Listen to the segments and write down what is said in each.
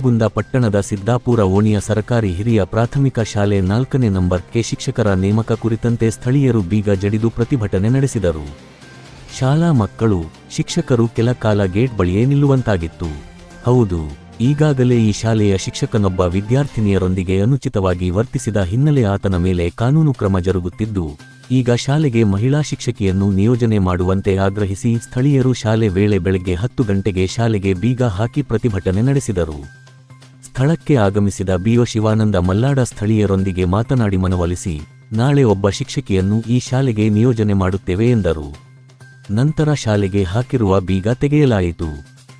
ನರಗುಂದ ಪಟ್ಟಣದ ಸಿದ್ದಾಪುರ ಓಣಿಯ ಸರಕಾರಿ ಹಿರಿಯ ಪ್ರಾಥಮಿಕ ಶಾಲೆ ನಾಲ್ಕನೇ ನಂಬರ್ ಕೆ ಶಿಕ್ಷಕರ ನೇಮಕ ಕುರಿತಂತೆ ಸ್ಥಳೀಯರು ಬೀಗ ಜಡಿದು ಪ್ರತಿಭಟನೆ ನಡೆಸಿದರು. ಶಾಲಾ ಮಕ್ಕಳು, ಶಿಕ್ಷಕರು ಕೆಲ ಕಾಲ ಗೇಟ್ ಬಳಿಯೇ ನಿಲ್ಲುವಂತಾಗಿತ್ತು. ಹೌದು, ಈಗಾಗಲೇ ಈ ಶಾಲೆಯ ಶಿಕ್ಷಕನೊಬ್ಬ ವಿದ್ಯಾರ್ಥಿನಿಯರೊಂದಿಗೆ ಅನುಚಿತವಾಗಿ ವರ್ತಿಸಿದ ಹಿನ್ನೆಲೆ ಆತನ ಮೇಲೆ ಕಾನೂನು ಕ್ರಮ ಜರುಗುತ್ತಿದ್ದು, ಈಗ ಶಾಲೆಗೆ ಮಹಿಳಾ ಶಿಕ್ಷಕಿಯನ್ನು ನಿಯೋಜನೆ ಮಾಡುವಂತೆ ಆಗ್ರಹಿಸಿ ಸ್ಥಳೀಯರು ಶಾಲೆ ವೇಳೆ ಬೆಳಗ್ಗೆ ಹತ್ತು ಗಂಟೆಗೆ ಶಾಲೆಗೆ ಬೀಗ ಹಾಕಿ ಪ್ರತಿಭಟನೆ ನಡೆಸಿದರು. ಸ್ಥಳಕ್ಕೆ ಆಗಮಿಸಿದ ಬಿಒ ಶಿವಾನಂದ ಮಲ್ಲಾಡ ಸ್ಥಳೀಯರೊಂದಿಗೆ ಮಾತನಾಡಿ ಮನವೊಲಿಸಿ, ನಾಳೆ ಒಬ್ಬ ಶಿಕ್ಷಕಿಯನ್ನು ಈ ಶಾಲೆಗೆ ನಿಯೋಜನೆ ಮಾಡುತ್ತೇವೆ ಎಂದರು. ನಂತರ ಶಾಲೆಗೆ ಹಾಕಿರುವ ಬೀಗ ತೆಗೆಯಲಾಯಿತು.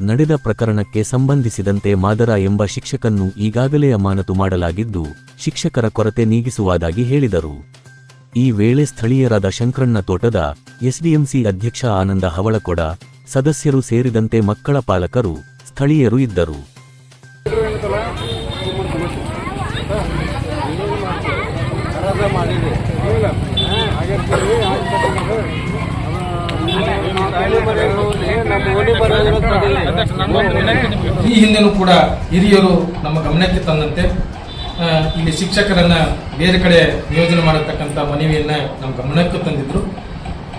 ನಡೆದ ಪ್ರಕರಣಕ್ಕೆ ಸಂಬಂಧಿಸಿದಂತೆ ಮಾದರ ಎಂಬ ಶಿಕ್ಷಕನ್ನು ಈಗಾಗಲೇ ಅಮಾನತು ಮಾಡಲಾಗಿದ್ದು, ಶಿಕ್ಷಕರ ಕೊರತೆ ನೀಗಿಸುವುದಾಗಿ ಹೇಳಿದರು. ಈ ವೇಳೆ ಸ್ಥಳೀಯರಾದ ಶಂಕರಣ್ಣ ತೋಟದ ಎಸ್ಡಿಎಂಸಿ ಅಧ್ಯಕ್ಷ ಆನಂದ ಹವಳಕೊಡ, ಸದಸ್ಯರು ಸೇರಿದಂತೆ ಮಕ್ಕಳ ಪಾಲಕರು, ಸ್ಥಳೀಯರು ಇದ್ದರು. ಈ ಹಿಂದೆನೂ ಕೂಡ ಹಿರಿಯರು ನಮ್ಮ ಗಮನಕ್ಕೆ ತಂದಂತೆ ಇಲ್ಲಿ ಶಿಕ್ಷಕರನ್ನ ಬೇರೆ ಕಡೆ ನಿಯೋಜನೆ ಮಾಡತಕ್ಕಂಥ ಮನವಿಯನ್ನ ನಮ್ಮ ಗಮನಕ್ಕೆ ತಂದಿದ್ರು.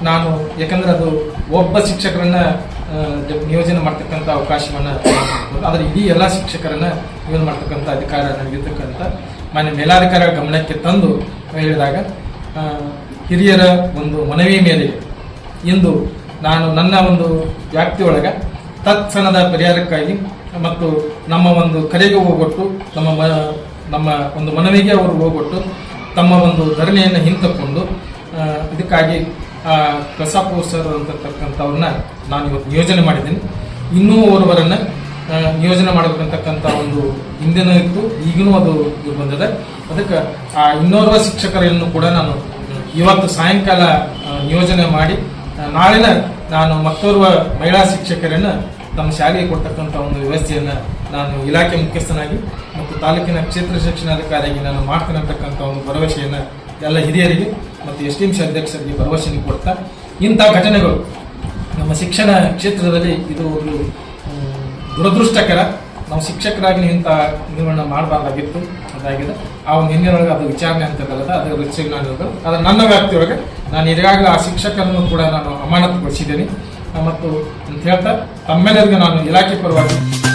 ನಾನು ಯಾಕಂದ್ರೆ ಅದು ಒಬ್ಬ ಶಿಕ್ಷಕರನ್ನ ನಿಯೋಜನೆ ಮಾಡ್ತಕ್ಕಂಥ ಅವಕಾಶವನ್ನ ಆದರೆ ಇಡೀ ಎಲ್ಲ ಶಿಕ್ಷಕರನ್ನ ನಿಯೋಜನೆ ಮಾಡ್ತಕ್ಕಂಥ ಅಧಿಕಾರ ನನಗಿರ್ತಕ್ಕಂಥ ಮಾನ್ಯ ಮೇಲಾಧಿಕಾರಿಗಳ ಗಮನಕ್ಕೆ ತಂದು ಹೇಳಿದಾಗ ಹಿರಿಯರ ಒಂದು ಮನವಿ ಮೇಲೆ ಇಂದು ನಾನು ನನ್ನ ಒಂದು ವ್ಯಾಪ್ತಿಯೊಳಗೆ ತತ್ಕ್ಷಣದ ಪರಿಹಾರಕ್ಕಾಗಿ ಮತ್ತು ನಮ್ಮ ಒಂದು ಕರೆಗೆ ಹೋಗೊಟ್ಟು, ನಮ್ಮ ಮ- ನಮ್ಮ ಒಂದು ಮನವಿಗೆ ಅವರು ಹೋಗೊಟ್ಟು, ತಮ್ಮ ಒಂದು ಧರಣಿಯನ್ನು ಹಿಂತಕ್ಕೊಂಡು ಇದಕ್ಕಾಗಿ ಕಸಾಪೋಸರ್ ಕಸಾಪು ಸರ್ ಅಂತಕ್ಕಂಥವ್ರನ್ನ ನಾನು ಇವತ್ತು ಯೋಜನೆ ಮಾಡಿದ್ದೀನಿ. ಇನ್ನೂ ಓರ್ವರನ್ನ ನಿಯೋಜನೆ ಮಾಡಬೇಕಂತಕ್ಕಂಥ ಒಂದು ಹಿಂದೆನೂ ಇತ್ತು ಈಗಲೂ ಅದು ಇದು ಬಂದಿದೆ. ಅದಕ್ಕೆ, ಆ, ಇನ್ನೋರ್ವ ಶಿಕ್ಷಕರನ್ನು ಕೂಡ ನಾನು ಇವತ್ತು ಸಾಯಂಕಾಲ ನಿಯೋಜನೆ ಮಾಡಿ ನಾಳಿನ ನಾನು ಮತ್ತೋರ್ವ ಮಹಿಳಾ ಶಿಕ್ಷಕರನ್ನು ತಮ್ಮ ಶಾಲೆಗೆ ಕೊಡ್ತಕ್ಕಂಥ ಒಂದು ವ್ಯವಸ್ಥೆಯನ್ನು ನಾನು ಇಲಾಖೆ ಮುಖ್ಯಸ್ಥನಾಗಿ ಮತ್ತು ತಾಲೂಕಿನ ಕ್ಷೇತ್ರ ಶಿಕ್ಷಣಾಧಿಕಾರಿಯಾಗಿ ನಾನು ಮಾಡ್ತೇನೆ ಅಂತಕ್ಕಂಥ ಒಂದು ಭರವಸೆಯನ್ನು ಎಲ್ಲ ಹಿರಿಯರಿಗೆ ಮತ್ತು ಎಸ್ ಡಿ ಎಂ ಸಿ ಅಧ್ಯಕ್ಷರಿಗೆ ಭರವಸೆಯನ್ನು ಕೊಡ್ತಾ ಇಂಥ ಘಟನೆಗಳು ನಮ್ಮ ಶಿಕ್ಷಣ ಕ್ಷೇತ್ರದಲ್ಲಿ ಇದು ಒಂದು ದುರದೃಷ್ಟಕರ ನಾವು ಶಿಕ್ಷಕರಾಗಿ ಇಂಥ ನಿರ್ವಹಣೆ ಮಾಡಬಾರ್ದಾಗಿತ್ತು. ಅದಾಗಿದೆ. ಆ ಒಂದು ಹಿಂದಿನೊಳಗೆ ಅದು ವಿಚಾರಣೆ ಅಂತದಲ್ಲದ ಅದರ ರುಚಿ ನಾನು ಅದು ನನ್ನ ವ್ಯಾಪ್ತಿಯೊಳಗೆ ನಾನು ಈಗಾಗಲೇ ಆ ಶಿಕ್ಷಕರನ್ನು ಕೂಡ ನಾನು ಅಮಾನತುಗೊಳಿಸಿದ್ದೇನೆ. ಮತ್ತು ಅಂತ ಹೇಳ್ತಾ, ತಮ್ಮೆಲ್ಲರಿಗೂ ನಾನು ಇಲಾಖೆ ಪರವಾಗಿ